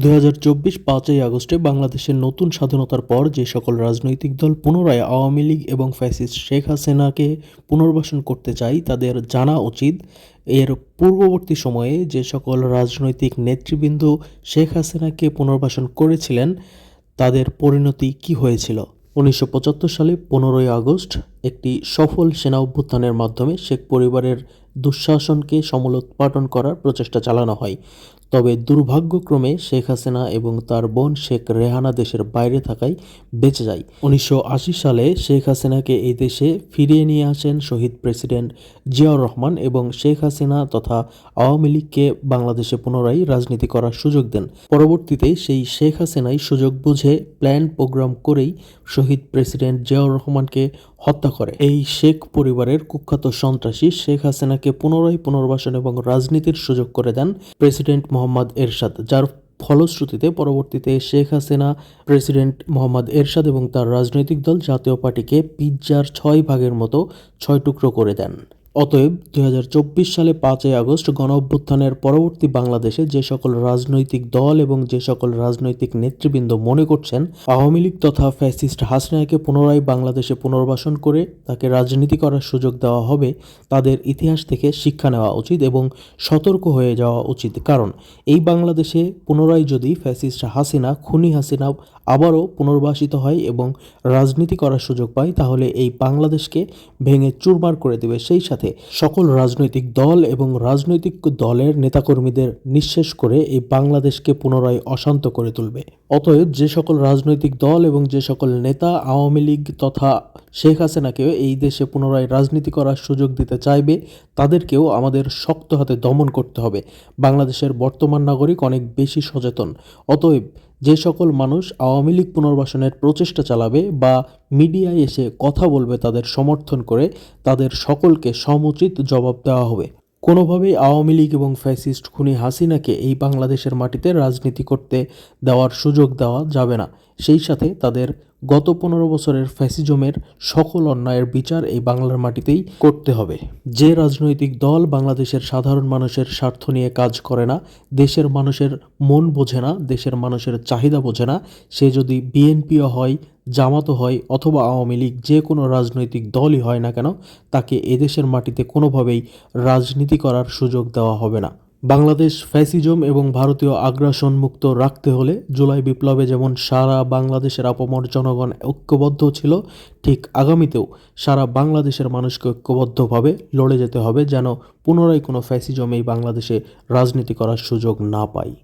দুই হাজার চব্বিশ পাঁচই আগস্টে বাংলাদেশের নতুন স্বাধীনতার পর যে সকল রাজনৈতিক দল পুনরায় আওয়ামী লীগ এবং ফ্যাসিস্ট শেখ হাসিনাকে পুনর্বাসন করতে চায়, তাদের জানা উচিত এর পূর্ববর্তী সময়ে যে সকল রাজনৈতিক নেতৃবৃন্দ শেখ হাসিনাকে পুনর্বাসন করেছিলেন, তাদের পরিণতি কি হয়েছিল? উনিশশো পঁচাত্তর সালে পনেরোই আগস্ট একটি সফল সেনা অভ্যুত্থানের মাধ্যমে শেখ পরিবারের দুঃশাসনকে সমলোৎপাটন করার প্রচেষ্টা চালানো হয়। তবে দুর্ভাগ্যক্রমে শেখ হাসিনা এবং তার বোন শেখ রেহানা দেশের বাইরে থাকায় বেঁচে যায়। উনিশশো আশি সালে শেখ হাসিনাকে এই দেশে ফিরিয়ে নিয়ে আসেন শহীদ প্রেসিডেন্ট জিয়াউর রহমান এবং শেখ হাসিনা তথা আওয়ামী লীগকে বাংলাদেশে পুনরায় রাজনীতি করার সুযোগ দেন। পরবর্তীতে সেই শেখ হাসিনাই সুযোগ বুঝে প্ল্যান প্রোগ্রাম করেই শহীদ প্রেসিডেন্ট জিয়াউর রহমানকে হত্যা করে। এই শেখ পরিবারের কুখ্যাত সন্ত্রাসী শেখ হাসিনাকে পুনরায় পুনর্বাসন এবং রাজনীতির সুযোগ করে দেন প্রেসিডেন্ট মোহাম্মদ এরশাদ, যার ফলশ্রুতিতে পরবর্তীতে শেখ হাসিনা প্রেসিডেন্ট মোহাম্মদ এরশাদ এবং তার রাজনৈতিক দল জাতীয় পার্টিকে পিজ্জার ছয় ভাগের মতো ছয় টুকরো করে দেন। অতএব দুই হাজার চব্বিশ সালে পাঁচই আগস্ট গণ অভ্যুত্থানের পরবর্তী বাংলাদেশে যে সকল রাজনৈতিক দল এবং যে সকল রাজনৈতিক নেতৃবৃন্দ মনে করছেন, আওয়ামী লীগ তথা ফ্যাসিস্ট হাসিনাকে পুনরায় বাংলাদেশে পুনর্বাসন করে তাকে রাজনীতি করার সুযোগ দেওয়া হবে, তাদের ইতিহাস থেকে শিক্ষা নেওয়া উচিত এবং সতর্ক হয়ে যাওয়া উচিত। কারণ, এই বাংলাদেশে পুনরায় যদি ফ্যাসিস্ট হাসিনা, খুনি হাসিনা আবারও পুনর্বাসিত হয় এবং রাজনীতি করার সুযোগ পায়, তাহলে এই বাংলাদেশকে ভেঙে চুরমার করে দেবে সেই সাথে। সকল রাজনৈতিক দল এবং রাজনৈতিক দলের নেতাকর্মীদের নিঃশেষ করে এই বাংলাদেশকে পুনরায় অশান্ত করে তুলবে। অতএব যে সকল রাজনৈতিক দল এবং যে সকল নেতা আওয়ামী লীগ তথা শেখ হাসিনাকে এই দেশে পুনরায় রাজনীতি করার সুযোগ দিতে চাইবে, তাদেরকেও আমাদের শক্ত হাতে দমন করতে হবে। বাংলাদেশের বর্তমান নাগরিক অনেক বেশি সচেতন। অতএব যে সকল মানুষ আওয়ামী লীগ পুনর্বাসনের প্রচেষ্টা চালাবে বা মিডিয়ায় এসে কথা বলবে তাদের সমর্থন করে, তাদের সকলকে সমুচিত জবাব দেওয়া হবে। কোনোভাবেই আওয়ামী লীগ এবং ফ্যাসিস্ট খুনি হাসিনাকে এই বাংলাদেশের মাটিতে রাজনীতি করতে দেওয়ার সুযোগ দেওয়া যাবে না। সেই সাথে তাদের গত পনেরো বছরের ফ্যাসিজমের সকল অন্যায়ের বিচার এই বাংলার মাটিতেই করতে হবে। যে রাজনৈতিক দল বাংলাদেশের সাধারণ মানুষের স্বার্থ নিয়ে কাজ করে না, দেশের মানুষের মন বোঝে না, দেশের মানুষের চাহিদা বোঝে না, সে যদি বিএনপিও হয়, জামাতও হয় অথবা আওয়ামী লীগ যে কোনো রাজনৈতিক দলই হয় না কেন, তাকে এদেশের মাটিতে কোনোভাবেই রাজনীতি করার সুযোগ দেওয়া হবে না। বাংলাদেশ ফ্যাসিজম এবং ভারতীয় আগ্রাসন মুক্ত রাখতে হলে জুলাই বিপ্লবে যেমন সারা বাংলাদেশের অপমর জনগণ ঐক্যবদ্ধ ছিল, ঠিক আগামীতেও সারা বাংলাদেশের মানুষকে ঐক্যবদ্ধভাবে লড়ে যেতে হবে যেন পুনরায় কোনো ফ্যাসিজম এই বাংলাদেশে রাজনীতি করার সুযোগ না পায়।